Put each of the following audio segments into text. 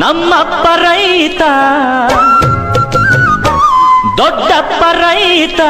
ನಮ್ಮಪ್ಪ ರೈತ ದೊಡ್ಡಪ್ಪ ರೈತ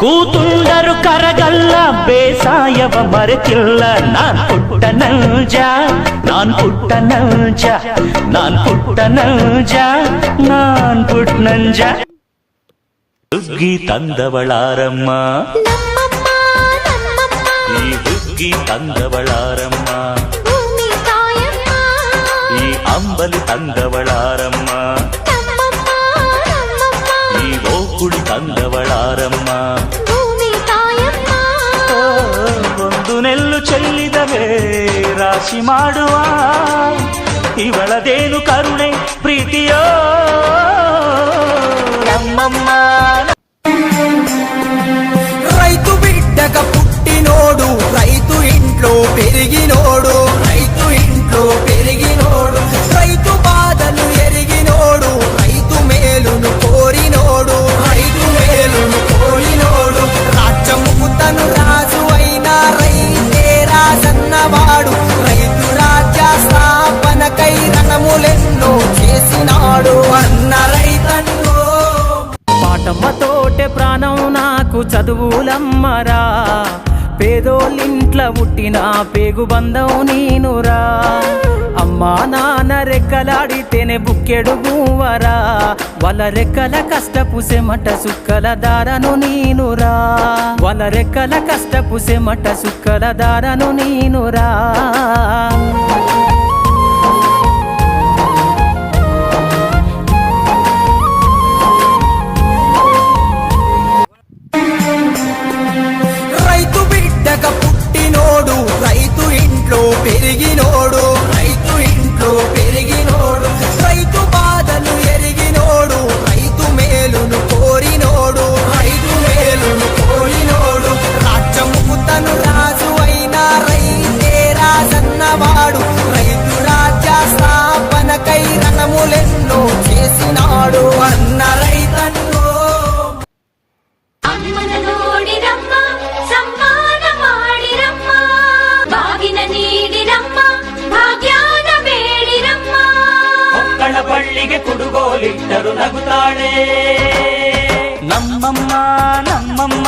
ಕೂತುಂಡರು ಕರಗಲ್ಲ ಬೇಸಾಯವ ಮರೆತಿಲ್ಲ ನಾನ್ ಪುಟ್ಟ ನೌಜ ನಾನ್ ಪುಟ್ಟ ನೌಜ ನಾನ್ ಪುಟ್ಟ ನೌಜ ನಾನ್ ಪುಟ್ಟ ನಂಜ ಹುಗ್ಗಿ ತಂದವಳಾರಮ್ಮ ನಮ್ಮಮ್ಮ ನಮ್ಮಮ್ಮ ಈ ಹುಗ್ಗಿ ತಂದವಳಾರಮ್ಮ ತಂದವಳಾರಮ್ಮ ನಮ್ಮಮ್ಮ ನಮ್ಮಮ್ಮ ಈ ಓಕುಳಿ ತಂದವಳಾರಮ್ಮ ಭೂಮಿ ತಾಯಮ್ಮ ಒಂದು ನೆಲ್ಲು ಚೆಲ್ಲಿದವೇ ರಾಶಿ ಮಾಡುವ ಇವಳದೇನು ಕರುಣೆ ಪ್ರೀತಿಯೋ ನಮ್ಮಮ್ಮ పాటమ్మతోటే ప్రాణం నాకు చదువులమ్మరా. పేదోళ్ళింట్ల పుట్టిన పేగు బంధం నేనురా. అమ్మా నాన్న రెక్కలాడితేనే బుక్కెడు మూవరా వాళ్ళ రెక్కల కష్టపు సెమట సుక్కల దారను నేనురా. వాళ్ళ రెక్కల కష్టపు సెమట సుక్కల దారను నేనురా. ನಾಡು ಅನ್ನ ರೈತನ್ನು ಅಮ್ಮನ ನೋಡಿರಮ್ಮ ಸಮ್ಮಾನ ಮಾಡಿರಮ್ಮ. ಬಾಗಿನ ನೀಡಿರಮ್ಮ ಭಾಗ್ಯಾನ ಬೇಡಿರಮ್ಮ. ಮಕ್ಕಳ ಬಳ್ಳಿಗೆ ಕುಡುಗೋಲಿಟ್ಟರು ನಗುತ್ತಾಳೆ. ನಮ್ಮಮ್ಮ ನಮ್ಮಮ್ಮ.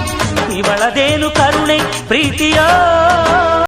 ಇವಳದೇನು ಕರುಣೆ ಪ್ರೀತಿಯೋ?